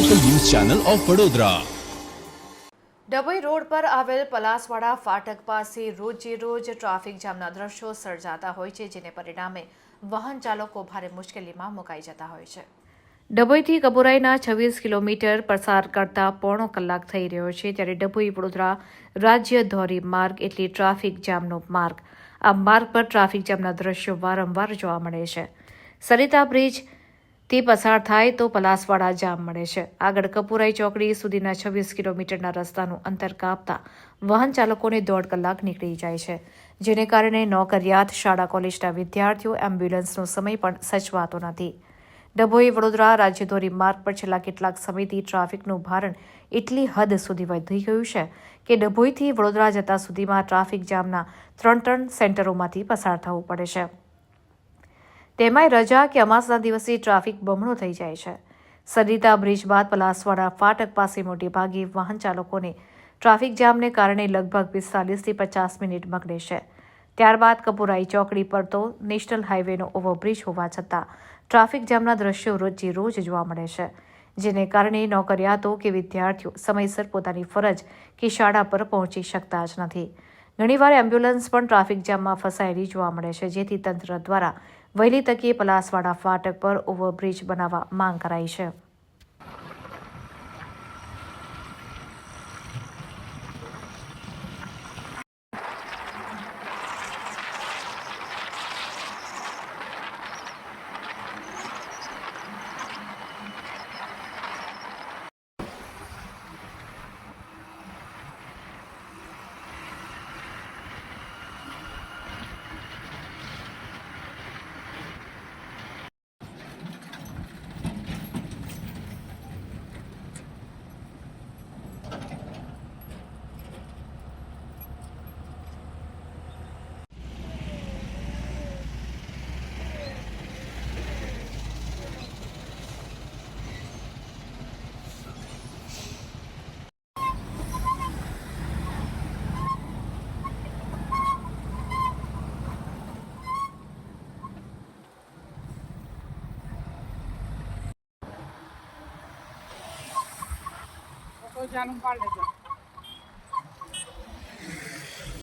Channel of Vadodara Dabhoi road પર આવેલ પલાસવાડા ફાટક પાસે રોજે રોજ ટ્રાફિક જામના દ્રશ્યો સર્જાતા હોય છે, જેને પરિણામે વાહન ચાલકો ભારે મુશ્કેલીમાં મુકાઈ જતા હોય છે. ડભોઈથી કબુરાઈના છવ્વીસ કિલોમીટર પસાર કરતા પોણો કલાક થઈ રહ્યો છે, ત્યારે ડભોઈ વડોદરા રાજ્ય ધોરી માર્ગ એટલે ટ્રાફિક જામનો માર્ગ. આ માર્ગ પર ટ્રાફિક જામના દ્રશ્યો વારંવાર જોવા મળે છે. સરિતા બ્રિજ તે પસાર થાય તો પલાસવાડા જામ મળે છે. આગળ કપુરાઈ ચોકડી સુધીના છવ્વીસ કિલોમીટરના રસ્તાનું અંતર કાપતા વાહન ચાલકોને દોઢ કલાક નીકળી જાય છે. જેને કારણે નોકરિયાત શાળા કોલેજના વિદ્યાર્થીઓ એમ્બ્યુલન્સનો સમય પણ સચવાતો નથી. ડભોઈ વડોદરા રાજ્યધોરી માર્ગ પર છેલ્લા કેટલાક સમયથી ટ્રાફિકનું ભારણ એટલી હદ સુધી વધી ગયું છે કે ડભોઈથી વડોદરા જતા સુધીમાં ટ્રાફિક જામના ત્રણ ત્રણ સેન્ટરોમાંથી પસાર થવું પડે છે. તેમાંય રજા કે અમાસના દિવસે ટ્રાફિક બમણો થઈ જાય છે. સરિતા બ્રિજ બાદ પલાસવાડા ફાટક પાસે મોટેભાગે વાહન ચાલકોને ટ્રાફિક જામને કારણે લગભગ પિસ્તાલીસથી પચાસ મિનિટ મગડે છે. ત્યારબાદ કપુરાઈ ચોકડી પર તો નેશનલ હાઈવેનો ઓવરબ્રિજ હોવા છતાં ટ્રાફિક જામના દ્રશ્યો રોજે રોજ જોવા મળે છે, જેને કારણે નોકરિયાતો કે વિદ્યાર્થીઓ સમયસર પોતાની ફરજ કે શાળા પર પહોંચી શકતા જ નથી. ઘણીવાર એમ્બ્યુલન્સ પણ ટ્રાફિક જામમાં ફસાયેલી જોવા મળે છે, જેથી તંત્ર દ્વારા વહેલી તકે પલાસવાડા ફાટક પર ઓવરબ્રિજ બનાવવા માંગ કરાઈ છે. કોઈ જાનું પાડ લેજો